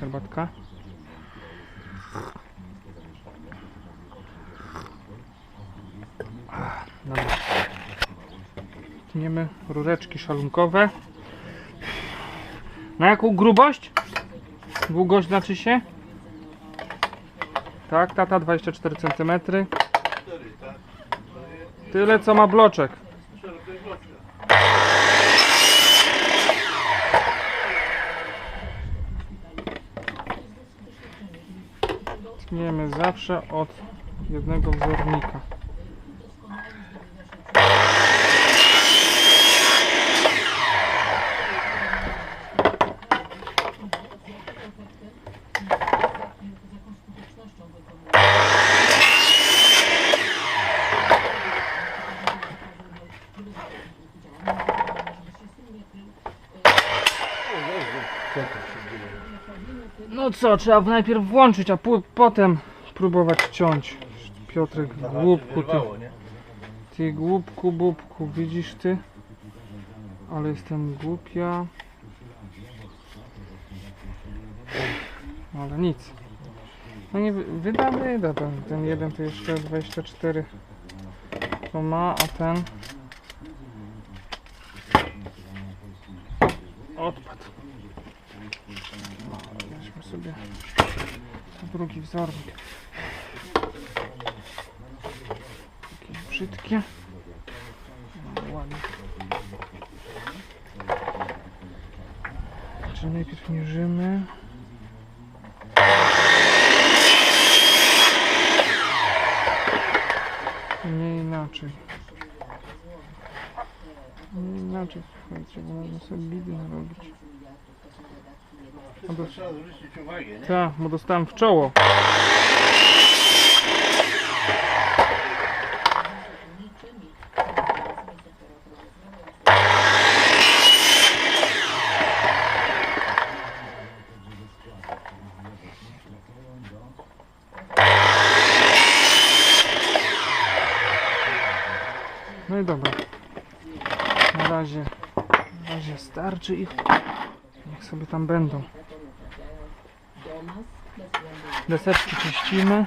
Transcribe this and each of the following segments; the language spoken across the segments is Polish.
Herbatka. Tniemy rureczki szalunkowe. Na jaką grubość? Długość znaczy się? Tak, tata 24 cm. Tyle co ma bloczek. Tniemy zawsze od jednego wzornika. No co, trzeba najpierw włączyć, a potem próbować ciąć. Piotrek, głupku ty. Ty głupku, bubku, widzisz ty? Ale jestem głupia. Ale nic. No nie wy- wyda, wyda. Ten, ten jeden to jeszcze 24 to ma, a ten odpadł. Sobie drugi wzornik. Takie brzydkie. No, Ładnie. Czy najpierw mierzymy? Nie inaczej. Nie inaczej, słuchajcie, bo można sobie bidy narobić. No to Trzeba zwrócić uwagę, nie? tak, bo dostałem w czoło. No i dobra. Na razie, na razie starczy ich. Niech sobie tam będą. Deseczki czyścimy.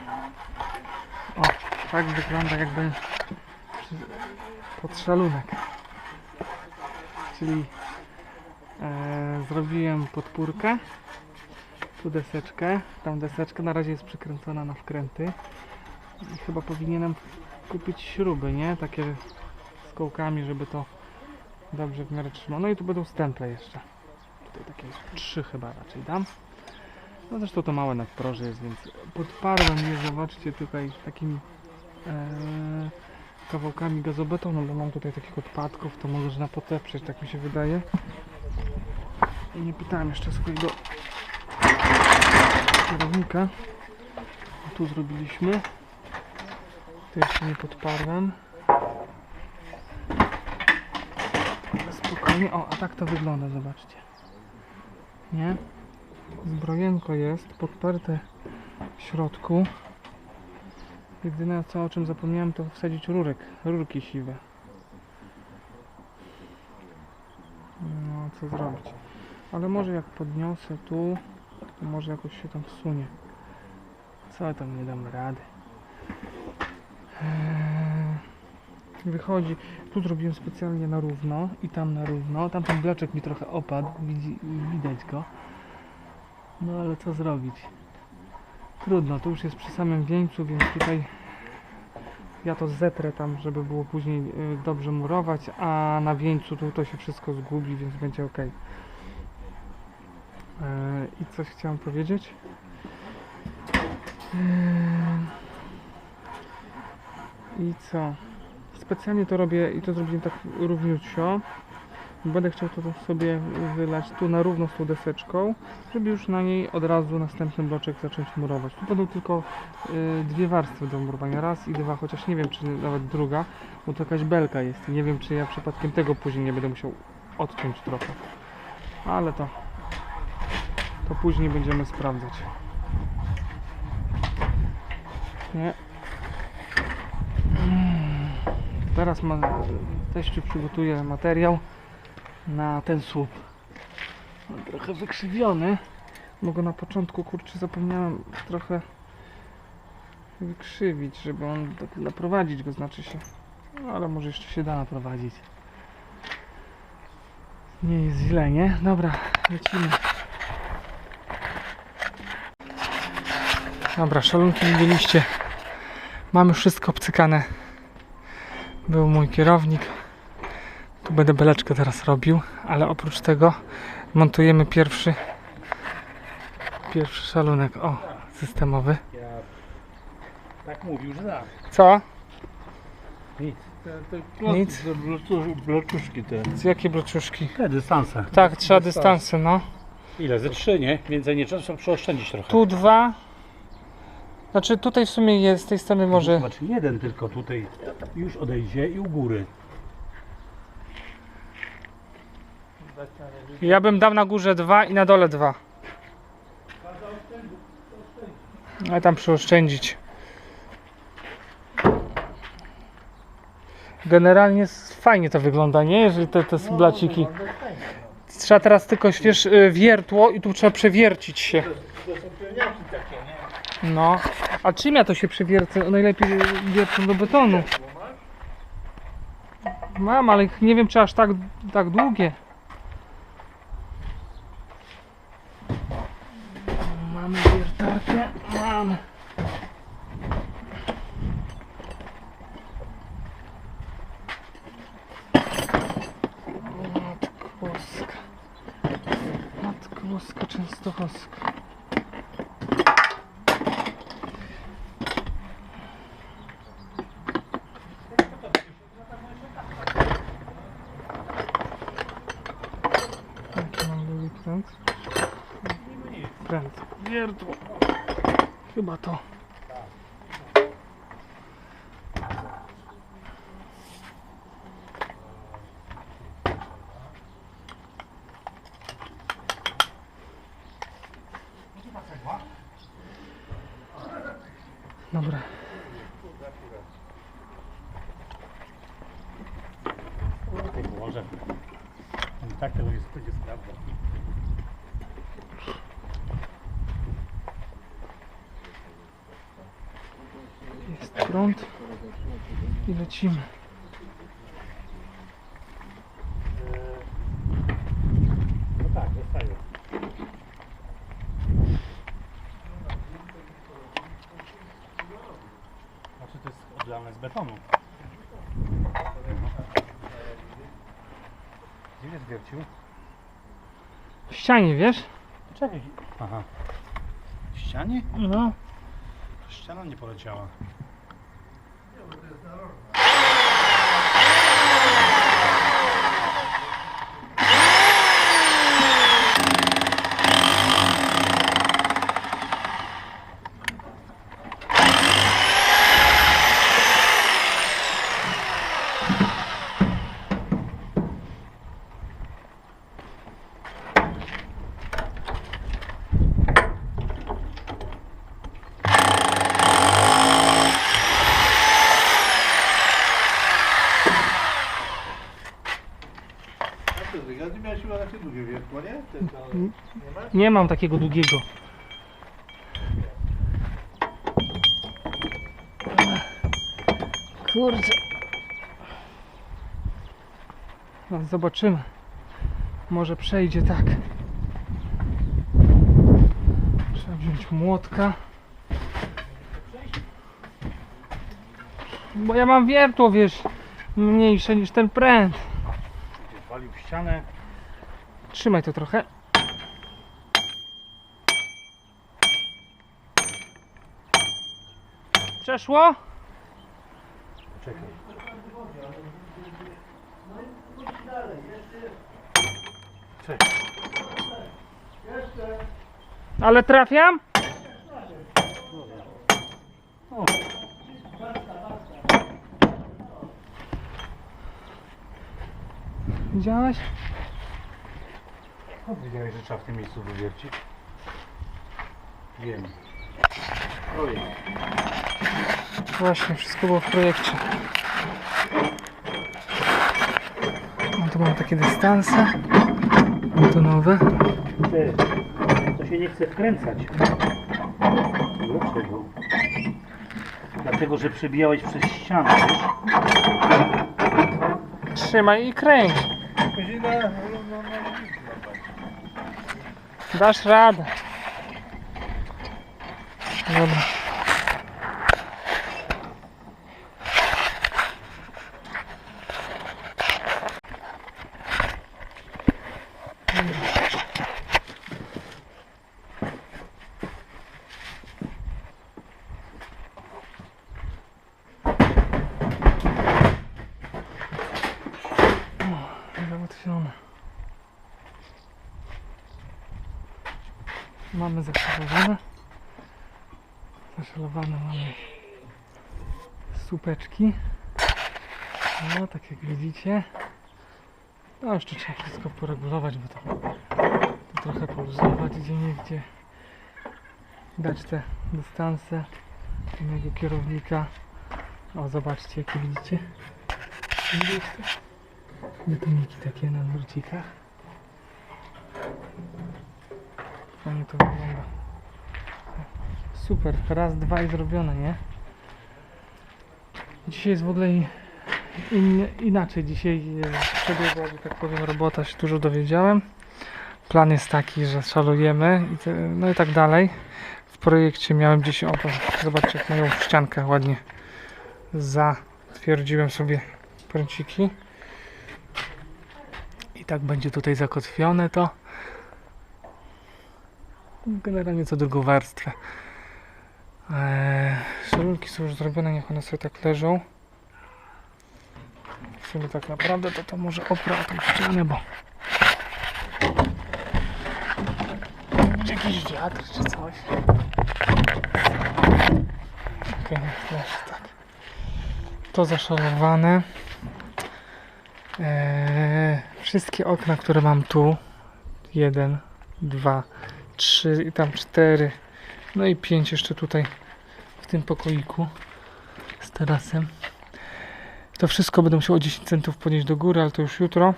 O, tak wygląda jakby przy- pod szalunek. Czyli e, zrobiłem podpórkę. Tu deseczkę, tam deseczka na razie jest przykręcona na wkręty. I chyba powinienem kupić śruby, nie? Takie z kołkami, żeby to dobrze w miarę trzymało. No i tu będą stemple jeszcze. Tutaj takie trzy chyba raczej dam. No zresztą to małe nadproże jest, więc podparłem je, zobaczcie, tutaj takimi e, kawałkami gazobetonu, bo mam tutaj takich odpadków, to można poteprzeć, tak mi się wydaje. I nie pytałem jeszcze swojego kierownika. Tu zrobiliśmy. To jeszcze nie podparłem. Spokojnie, o, a tak to wygląda, zobaczcie. Nie? Zbrojenko jest podparte w środku. Jedyne co o czym zapomniałem to wsadzić rurek, rurki siwe. No co zrobić? Ale może jak podniosę tu, to może jakoś się tam wsunie. Co tam nie dam rady. Eee, Wychodzi, tu zrobiłem specjalnie na równo i tam na równo. Tamten bloczek mi trochę opadł, widać go. No ale co zrobić? Trudno, to już jest przy samym wieńcu, więc tutaj ja to zetrę tam, żeby było później y, dobrze murować, a na wieńcu tu to się wszystko zgubi, więc będzie ok. I coś chciałem powiedzieć? Eee, I co? Specjalnie to robię i to zrobiłem tak równiutko. Będę chciał to sobie wylać tu na równo z tą deseczką, żeby już na niej od razu następny bloczek zacząć murować. Tu będą tylko y, dwie warstwy do murowania, raz i dwa, chociaż nie wiem czy nawet druga, bo to jakaś belka jest nie wiem czy ja przypadkiem tego później nie będę musiał odciąć trochę. Ale to, to później będziemy sprawdzać. Nie. Mm. Teraz ma, teściu przygotuje materiał na ten słup. Trochę wykrzywiony, bo go na początku kurczę zapomniałem trochę wykrzywić, żeby on tak naprowadzić go znaczy się. No ale może jeszcze się da naprowadzić. Nie jest źle, nie? Dobra, lecimy. Dobra, szalunki widzieliście. Mamy wszystko obcykane. Był mój kierownik. Tu będę beleczkę teraz robił, ale oprócz tego montujemy pierwszy pierwszy szalunek. O, systemowy. Tak mówił, że da. Co? Nic. Te, te Nic. Blocuszki te. Z jakie bloczuszki? Te dystanse. Tak, trzeba dystansy, no. Ile? Ze trzy, nie? Więcej nie trzeba trzeba przeoszczędzić trochę. Tu dwa. Znaczy tutaj w sumie jest, z tej strony może. Zobacz, jeden tylko tutaj już odejdzie i u góry. Ja bym dał na górze dwa i na dole dwa. Ale tam przyoszczędzić. Generalnie fajnie to wygląda, nie? Jeżeli te, te blaciki. Trzeba teraz tylko, wiesz, y, wiertło i tu trzeba przewiercić się. No. A czym ja to się przewiercę? Najlepiej wiercą do betonu. Mam, ale nie wiem czy aż tak, tak długie. Mamy. Matko boska. Matko boska częstochowska. Jaki mam drugi pręt? Pręt. Wiertło. Chyba to. Dobra. Może. Tak tego jest, będzie sprawdzał. Jest prąd. I lecimy. No tak. Znaczy to jest odlane z betonu. Gdzie jest wiercił? W ścianie, wiesz? Czekaj. Aha. W ścianie? No. Ściana nie poleciała. with this, I don't know. Nie? Mam takiego długiego. Kurczę. No, zobaczymy. Może przejdzie tak. Trzeba wziąć młotka. Bo ja mam wiertło, wiesz, mniejsze niż ten pręt. Walił w ścianę. Trzymaj to trochę. Przeszło? Czekaj. Czekaj. Ale trafiam? O. Widziałeś? Wiedziałeś, że trzeba w tym miejscu wywiercić? Wiem. Ojej. Właśnie, wszystko było w projekcie. No tu mam takie dystanse. Betonowe. Ty, to się nie chce wkręcać. Dlaczego? Dlatego, że przebijałeś przez ścianę. Trzymaj i kręć. Później na, na, na, na, Dá estrada. Mamy zaszalowane. Zaszalowane mamy supeczki. No, tak jak widzicie. No, jeszcze trzeba wszystko poregulować, bo to, to trochę poluzować gdzie niegdzie. Dać te dystanse innego kierownika. O, zobaczcie, jakie widzicie. Widzicie? Betoniki takie na nurcikach. Fajnie to wygląda. Super, raz, dwa i zrobione, nie? Dzisiaj jest w ogóle in, inaczej. Dzisiaj e, przebiegła, że tak powiem, robota, się dużo dowiedziałem. Plan jest taki, że szalujemy i te, no i tak dalej. W projekcie miałem gdzieś, o to, zobaczcie jak moją ściankę ładnie zatwierdziłem sobie pręciki. I tak będzie tutaj zakotwione to. Generalnie co drugą warstwę. Eee, szalunki są już zrobione, niech one sobie tak leżą. W sumie tak naprawdę to to może opra o tą ścianę, bo jakiś wiatr czy coś. Niech leży tak. To zaszalowane. Eee, wszystkie okna, które mam tu, jeden, dwa, trzy i tam cztery, no i pięć jeszcze tutaj w tym pokoiku z tarasem. To wszystko będę musiał o 10 centów podnieść do góry, ale to już jutro.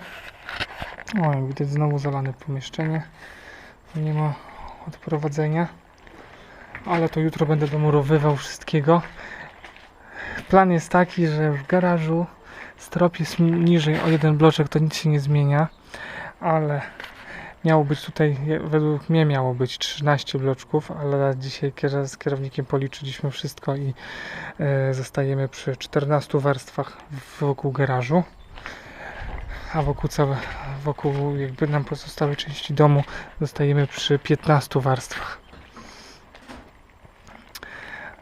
O, jak widać znowu zalane pomieszczenie. Nie ma odprowadzenia. Ale to jutro będę domurowywał wszystkiego. Plan jest taki, że w garażu strop jest niżej o jeden bloczek, to nic się nie zmienia. Ale miało być tutaj, według mnie miało być 13 bloczków, ale dzisiaj z kierownikiem policzyliśmy wszystko i e, zostajemy przy 14 warstwach wokół garażu. A wokół całe, wokół jakby nam pozostałej części domu zostajemy przy 15 warstwach.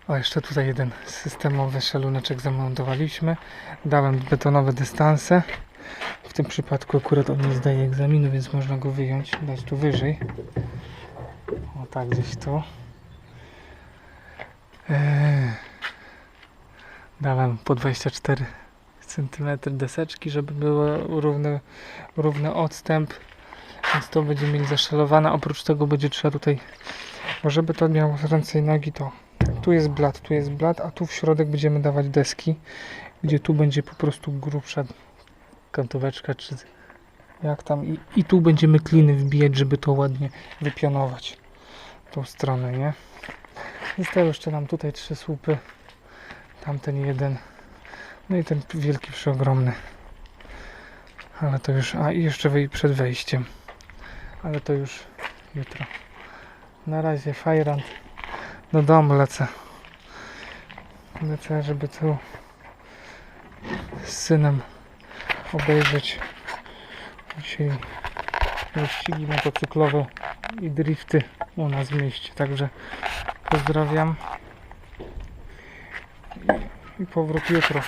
O, jeszcze tutaj jeden systemowy szaluneczek zamontowaliśmy. Dałem betonowe dystanse. Tym przypadku akurat on nie zdaje egzaminu, więc można go wyjąć, dać tu wyżej. O tak, gdzieś tu. Eee, dałem po 24 cm deseczki, żeby było równy, równy odstęp. Więc to będziemy mieli zaszalowane. Oprócz tego będzie trzeba tutaj, bo żeby to miało ręce i nogi, to tu jest blat, tu jest blat, a tu w środek będziemy dawać deski, gdzie tu będzie po prostu grubsza kantóweczka, czy jak tam. I, I tu będziemy kliny wbijać, żeby to ładnie wypionować tą stronę, nie? Zostały jeszcze nam tutaj trzy słupy, tamten jeden, no i ten wielki, przeogromny. Ale to już, a i jeszcze przed wejściem. Ale to już jutro. Na razie fajrant do domu lecę. Lecę, żeby tu z synem obejrzeć dzisiaj wyścigi motocyklowe i drifty u nas w mieście. Także pozdrawiam i, powrót jutro.